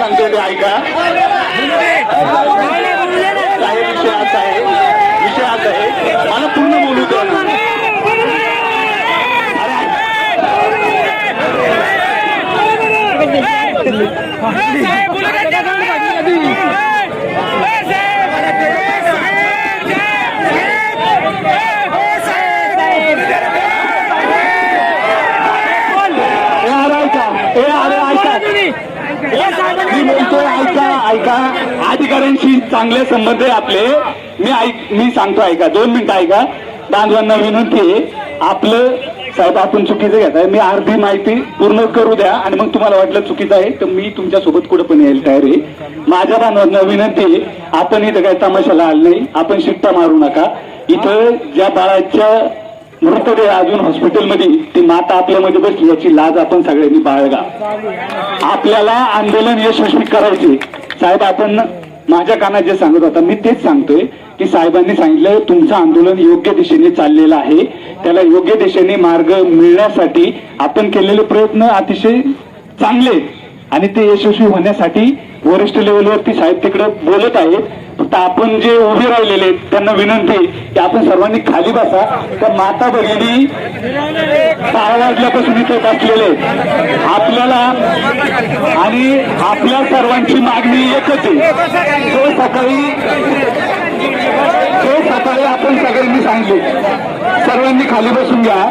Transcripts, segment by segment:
सांगतो ते ऐका साहेब विषय असा आहे विषय असा आहे मला पूर्ण बोलू द्या ना. मी बोलतोय ऐका ऐका. अधिकाऱ्यांशी चांगले संबंध आहे आपले. मी ऐक मी सांगतो ऐका. दोन मिनिटं ऐका. बांधवांना विनंती आहे. आपलं साहेब आपण चुकीचं घेताय मी अर्धी माहिती पूर्ण करू द्या आणि मग तुम्हाला वाटलं चुकीचं आहे तर मी तुमच्यासोबत कुठं पण यायला तयार आहे. माझ्या बांधवांना विनंती आहे आपण इथं काही तमाशाला आलं नाही. आपण शिट्टा मारू नका. इथं ज्या बाळाच्या मृतदेह अजून हॉस्पिटलमध्ये ती माता आपल्यामध्ये बसली याची लाज आपण सगळ्यांनी बाळगा. आपल्याला आंदोलन यशस्वी करायचे. साहेब आपण माझ्या कानात जे सांगत होता मी तेच सांगतोय की साहेबांनी सांगितलं तुमचं आंदोलन योग्य दिशेने चाललेलं आहे. त्याला योग्य दिशेने मार्ग मिळण्यासाठी आपण केलेले प्रयत्न अतिशय चांगले आहेत. आणि ते यशस्वी होण्यासाठी वरिष्ठ लेवलवरती साहेब तिकडे बोलत आहेत. फक्त आपण जे उभे राहिलेले आहेत त्यांना विनंती की आपण सर्वांनी खाली बसा. त्या माता भगिनी सहा वाजल्यापासून इथे बसलेले आपल्याला आणि आपल्या सर्वांची मागणी एकच आहे. जो सकाळी जो सकाळी आपण सगळ्यांनी सांगले सर्वांनी खाली बसून घ्या.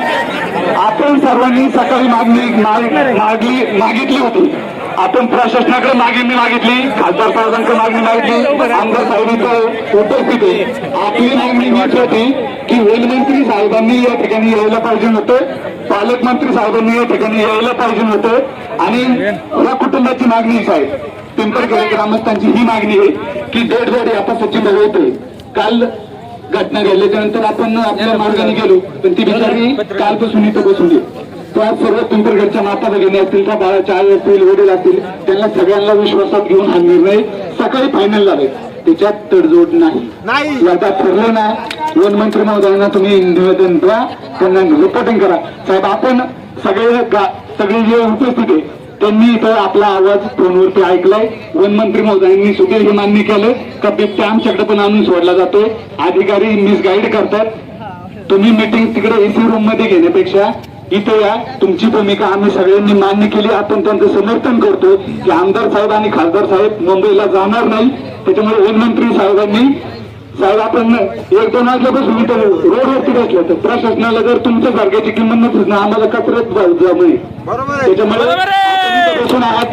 आपण सर्वांनी सकाळी मागणी मागली मागितली होती. आपण प्रशासनाकडे मागणी मागितली खासदार साहेबांकडे मागणी मागितली आमदार साहेब इथं उपस्थित. आहे आपली मागणी हीच होती की वनमंत्री साहेबांनी या ठिकाणी यायला पाहिजे होतं पालकमंत्री साहेबांनी या ठिकाणी यायला पाहिजे होतं आणि या कुटुंबाची मागणी आहे. पिंपळखेडे ग्रामस्थांची ही मागणी आहे की डेड बॉडी आता सचिन होते. काल घटना घडल्याच्या नंतर आपण आपल्या मार्गाने गेलो पण ती बिचारी कालपासून इथं बसून आहे. त्या सर्व पिंपरगडच्या माता भगिनी असतील त्या बाळाच्या आई असतील वडील असतील त्यांना सगळ्यांना विश्वासात घेऊन हा निर्णय सकाळी फायनल झाले. त्याच्यात तडजोड नाही. आता ठरलं ना वन मंत्री महोदयांना तुम्ही निवेदन द्या. त्यांना रिपोर्टिंग करा. साहेब आपण सगळे सगळे जे उपस्थित आहे त्यांनी इथं आपला आवाज फोनवरती ऐकलाय. वन मंत्री महोदयांनी सुद्धा हे मान्य केलं. का बिबट्या आमच्याकडे पण आणून सोडला जातोय. अधिकारी मिसगाईड करतात. तुम्ही मीटिंग तिकडे एसी रूममध्ये घेण्यापेक्षा इथे या. तुमची भूमिका आम्ही सगळ्यांनी मान्य केली. आपण त्यांचं समर्थन करतो की आमदार साहेब आणि खासदार साहेब मुंबईला जाणार नाही. त्याच्यामुळे वनमंत्री साहेबांनी साहेब आपण एक दोन वाजल्यापासून इथं रोडवरती बसलो तर प्रशासनाला जर तुमच्या सारख्याची किंमत नसेल ना आम्हाला कचऱ्यात जाऊ नये त्याच्यामुळे बसून आहात.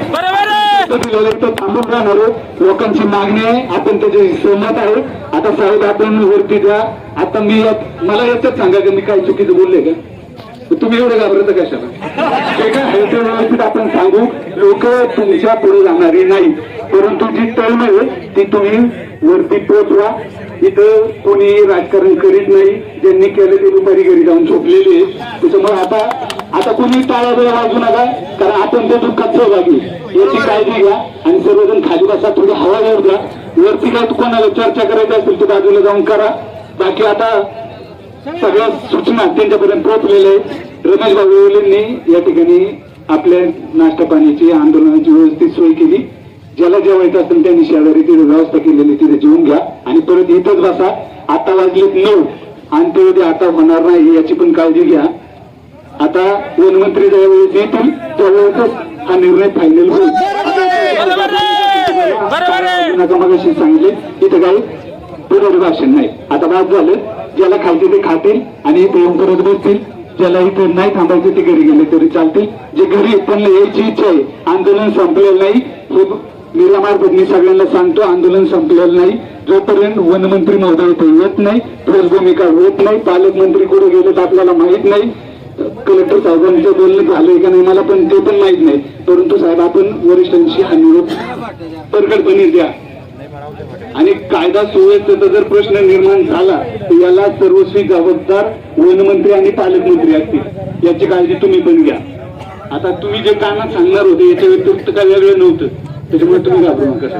थांबून राहणार आहे. लोकांची मागणी आहे. आपण त्याचे सहमत आहे. आता साहेब आपण वरती द्या आता मी मला याच्यात सांगा की मी काही चुकीचं बोलले का? तुम्ही एवढं घाबरत कशाला? एका व्यवस्थित आपण सांगू. लोक तुमच्यापुढे जाणारी नाही परंतु जी तळमळ ती तुम्ही वरती पोचवा. इथं कोणी राजकारण करीत नाही. ज्यांनी केलं ते दुपारी घरी जाऊन झोपलेले त्याच्यामुळे आता आता कोणी टाळा वेळ वाजू नका. कारण आपण ते दुःखात सहभागी याची काळजी घ्या आणि सर्वजण खाली बसा थोडी हवा घेऊन द्या वरती काय कोणाला चर्चा करायची असेल तर बाजूला जाऊन करा. बाकी आता सगळ्या सूचना त्यांच्यापर्यंत पोहोचलेल्या आहेत. रमेश भाऊ यांनी या ठिकाणी आपल्या नाश्ता पाण्याची आंदोलनाची व्यवस्थित सोय केली. ज्याला जेवायचं असेल त्यांनी शेजारी तिथे व्यवस्था केलेली तिथे जेवून घ्या. आणि परत इथंच बसा. आता वाजलेत नऊ. आणि ते उद्या आता होणार नाही याची पण काळजी घ्या. आता वनमंत्री ज्यावेळेस येतील त्यावेळेसच हा निर्णय फायनल होईल. नका मगाशी सांगितले? इथं काही पुनर्भाषण नाही. आता बाद झालं. ज्याला खायचे ते खातील आणि इथे येऊन परत बसतील. ज्याला इथे नाही थांबायचे ते घरी गेले तरी चालतील. जे घरी आहेत, त्यांना यायची इच्छा आहे आंदोलन संपलेलं नाही. हे मीरामार्फत मी सगळ्यांना सांगतो आंदोलन संपलेलं नाही. जोपर्यंत वनमंत्री महोदय इथे येत नाही ठोस भूमिका होत नाही पालकमंत्री कुठे गेले तर आपल्याला माहीत नाही. कलेक्टर साहेबांचं बोलणं झालंय का नाही मला पण ते पण माहीत नाही. परंतु साहेब आपण वरिष्ठांशी अनुरोध निरोप प्रकटपणे द्या. आणि कायदा सुव्यवस्थेचा जर प्रश्न निर्माण झाला तर याला सर्वस्वी जबाबदार वनमंत्री आणि पालकमंत्री असतील. याची काळजी तुम्ही पण घ्या. आता तुम्ही जे कानात सांगणार होते याच्या व्यतिरिक्त काही वेगळं नव्हतं. त्याच्यामुळे तुम्ही घाबरू नका.